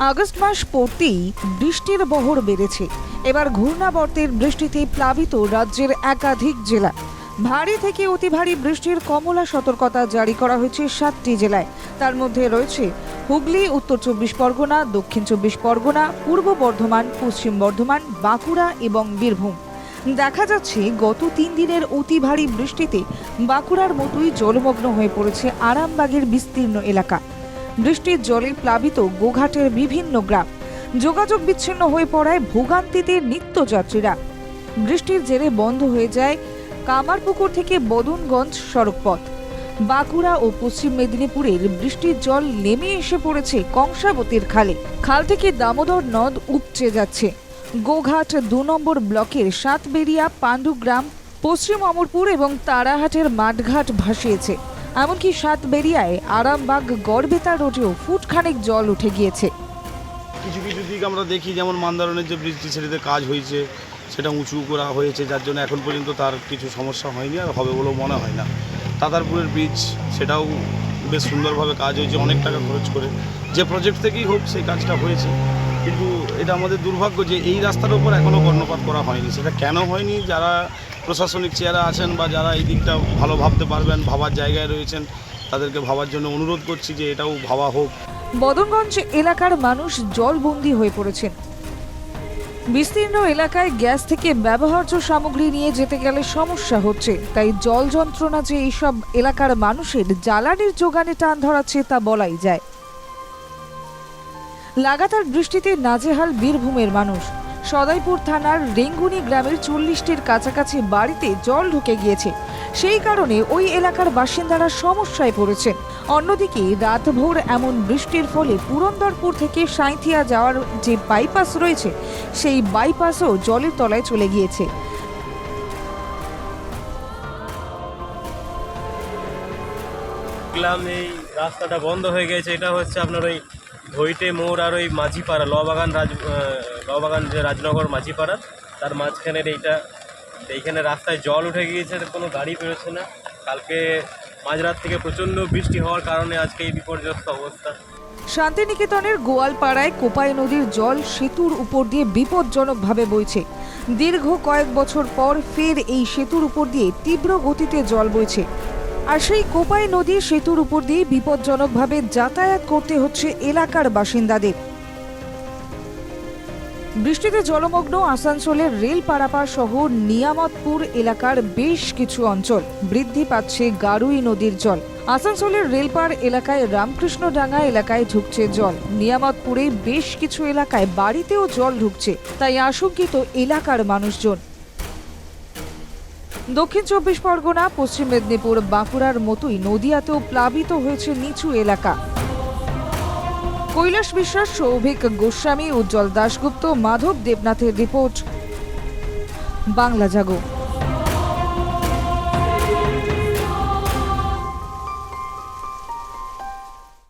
August মাস পড়তেই বৃষ্টির বহর বেড়েছে। এবার ঘূর্ণাবর্তের বৃষ্টিতে প্লাবিত রাজ্যের একাধিক জেলা। ভারী থেকে অতি ভারী বৃষ্টির কমলা সতর্কতা জারি করা হয়েছে সাতটি জেলায়। তার মধ্যে রয়েছে হুগলি, উত্তর চব্বিশ পরগনা, দক্ষিণ চব্বিশ পরগনা, পূর্ব বর্ধমান, পশ্চিম বর্ধমান, বাঁকুড়া এবং বীরভূম। দেখা যাচ্ছে গত তিন দিনের অতি ভারী বৃষ্টিতে বাঁকুড়ার মতোই জলমগ্ন হয়ে পড়েছে আরামবাগের বিস্তীর্ণ এলাকা। বৃষ্টির জলে প্লাবিত গোঘাটের বিভিন্ন গ্রাম। যোগাযোগ বিচ্ছিন্ন হয়ে পড়ায় ভোগান্তিতে নিত্যযাত্রীরা। বৃষ্টির জেরে বন্ধ হয়ে যায় কামারপুকুর থেকে বদনগঞ্জ সড়কপথ। বাঁকুড়া ও পশ্চিম মেদিনীপুরের বৃষ্টির জল নেমে এসে পড়েছে কংসাবতীর খালে। খাল থেকে দামোদর নদ উপচে যাচ্ছে। গোঘাট দু নম্বর ব্লকের সাতবেরিয়া পাণ্ডুগ্রাম, পশ্চিম অমরপুর এবং তারাহাটের মাঠঘাট ভাসিয়েছে। এমনকি সাতবেরিয়ায় আরামবাগ, গড়বেতা রোডেও ফুটখানেক জল উঠে গিয়েছে। কিছু কিছু দিক আমরা দেখি, যেমন মান্দারণের যে ব্রিজটি সেটিতে কাজ হয়েছে, সেটা উঁচু করা হয়েছে, যার জন্য এখন পর্যন্ত তার কিছু সমস্যা হয়নি আর হবে বলেও মনে হয় না। তাতারপুরের ব্রিজ, সেটাও বেশ সুন্দরভাবে কাজ হয়েছে, অনেক টাকা খরচ করে। যে প্রজেক্ট থেকেই হোক, সেই কাজটা হয়েছে। কিন্তু এটা আমাদের দুর্ভাগ্য যে এই রাস্তার উপর এখনও কর্ণপাত করা হয়নি। সেটা কেন হয়নি? যারা প্রশাসনিক চেয়ারে আছেন বা যারা এই দিকটা ভালো ভাবতে পারবেন, ভাবার জায়গায় রয়েছেন, তাদেরকে ভাবার জন্য অনুরোধ করছি যে এটাও ভাবা হোক। বদনগঞ্জ এলাকার মানুষ জলবন্দি হয়ে পড়েছেন। বিস্তীর্ণ এলাকায় গ্যাস থেকে ব্যবহার্য সামগ্রী নিয়ে যেতে গেলে সমস্যা হচ্ছে। তাই জল যন্ত্রণা যে এইসব এলাকার মানুষের জ্বালানির যোগানে টান ধরাচ্ছে তা বলাই যায়। লাগাতার বৃষ্টিতে নাজেহাল বীরভূমের মানুষ। সদাইপুর থানার রেঙ্গুনি গ্রামের চল্লিশটির কাছাকাছি বাড়িতে জল ঢুকে গিয়েছে। সেই কারণে ওই এলাকার বাসিন্দারা সমস্যায় পড়েছেন অন্যদিকে রাতভোর এমন বৃষ্টির ফলে পুরন্দরপুর থেকে সাঁইথিয়া যাওয়ার যে বাইপাস রয়েছে, সেই বাইপাসও জলের তলায় চলে গিয়েছে। দেখলাম এই রাস্তাটা বন্ধ হয়ে গেছে এটা হচ্ছে আপনার ওই ধৈটে মোড় আর ওই মাঝিপাড়া, লবাগান রাজ লবাগান যে রাজনগর মাঝিপাড়া, তার মাঝখানের এইটা, এইখানে রাস্তায় জল উঠে গিয়েছে, কোনো গাড়ি বেরোচ্ছে না। কালকে মাঝরাত থেকে প্রচণ্ড বৃষ্টি হওয়ার কারণে আজকে এই বিপর্যস্ত অবস্থা। শান্তিনিকেতনের গোয়ালপাড়ায় কোপাই নদীর জল সেতুর উপর দিয়ে বিপজ্জনকভাবে বইছে। দীর্ঘ কয়েক বছর পর ফের এই সেতুর উপর দিয়ে তীব্র গতিতে জল বইছে। আর সেই কোপাই নদী সেতুর উপর দিয়ে বিপজ্জনকভাবে যাতায়াত করতে হচ্ছে এলাকার বাসিন্দাদের। বৃষ্টিতে জলমগ্ন আসানসোলের রেল পারাপার সহ নিয়ামতপুর এলাকার বেশ কিছু অঞ্চল বৃদ্ধি পাচ্ছে গারুই নদীর জল। আসানসোলের রেলপার এলাকায় রামকৃষ্ণডাঙ্গা এলাকায় ঢুকছে জল। নিয়ামতপুরে বেশ কিছু এলাকায় বাড়িতেও জল ঢুকছে, তাই আশঙ্কিত এলাকার মানুষজন। দক্ষিণ চব্বিশ পরগনা, পশ্চিম মেদিনীপুর, বাঁকুড়ার মতোই নদিয়াতেও প্লাবিত হয়েছে নিচু এলাকা। কৈলাস বিশ্বাস, সৌভিক গোস্বামী, উজ্জ্বল দাশগুপ্ত, মাধব দেবনাথের রিপোর্ট। বাংলা জাগো।